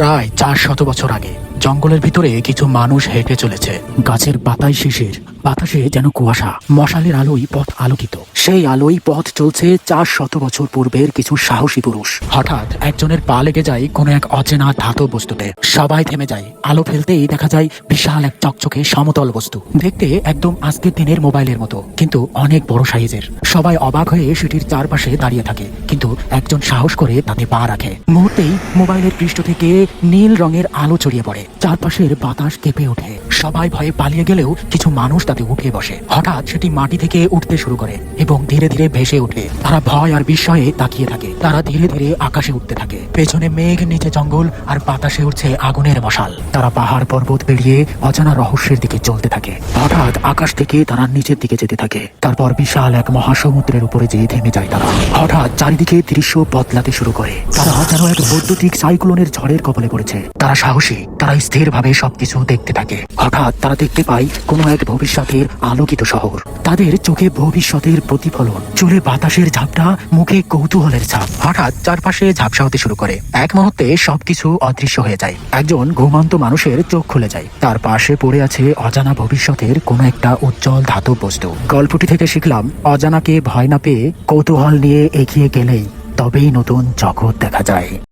প্রায় চার শত বছর আগে জঙ্গলের ভিতরে কিছু মানুষ হেঁটে চলেছে। গাছের পাতায় শিশির। বাতাসে যেন কুয়াশা, মশালের আলোই পথ আলোকিত। সেই আলোয় পথ চলছে চার শত বছর পূর্বের কিছু সাহসী পুরুষ। হঠাৎ একজনের পা লেগে যায় কোনো এক অচেনা ধাতব বস্তুতে। সবাই থেমে যায়। আলো ফেলতেই দেখা যায় বিশাল এক চকচকে সমতল বস্তু। দেখতে একদম আজকের দিনের মোবাইলের মতো, কিন্তু অনেক বড় সাইজের। সবাই অবাক হয়ে সেটির চারপাশে দাঁড়িয়ে থাকে, কিন্তু একজন সাহস করে তাতে পা রাখে। মুহূর্তেই মোবাইলের পৃষ্ঠ থেকে নীল রঙের আলো ছড়িয়ে পড়ে। চারপাশের বাতাস কেঁপে ওঠে। সবাই ভয়ে পালিয়ে গেলেও কিছু মানুষ তাতে উঠে বসে। হঠাৎ সেটি মাটি থেকে উঠতে শুরু করে এবং ধীরে ধীরে ভেসে ওঠে। তারা ভয় আর বিস্ময়ে তাকিয়ে থাকে। তারা ধীরে ধীরে আকাশে উঠতে থাকে। পেছনে মেঘ, নিচে জঙ্গল আর বাতাসে উঠছে আগুনের মশাল। তারা পাহাড় পর্বত পেরিয়ে অজানা রহস্যের দিকে চলতে থাকে। হঠাৎ আকাশ থেকে তারা নিচের দিকে যেতে থাকে। তারপর বিশাল এক মহাসমুদ্রের উপরে যেয়ে থেমে যায় তারা। হঠাৎ চারিদিকে দৃশ্য বদলাতে শুরু করে। তারা যেন এক বৈদ্যুতিক সাইক্লোনের ঝড়ের কবলে পড়েছে। তারা সাহসী। তারা স্থিরভাবে সবকিছু দেখতে থাকে। হঠাৎ তারা দেখতে পায় কোনো এক ভবিষ্যতের আলোকিত শহর। তাদের চোখে ভবিষ্যতের প্রতিফলন। চুলে বাতাসের ঝাপটা, মুখে কৌতূহলের ছাপ। হঠাৎ চারপাশে ঝাপসা হতে শুরু করে। এক মুহূর্তে সবকিছু অদৃশ্য হয়ে যায়। একজন ঘুমান্ত মানুষের চোখ খুলে যায়। তার পাশে পড়ে আছে অজানা ভবিষ্যতের কোনো একটা উজ্জ্বল ধাতব বস্তু। গল্পটি থেকে শিখলাম, অজানাকে ভয় না পেয়ে কৌতূহল নিয়ে এগিয়ে গেলেই তবেই নতুন জগৎ দেখা যায়।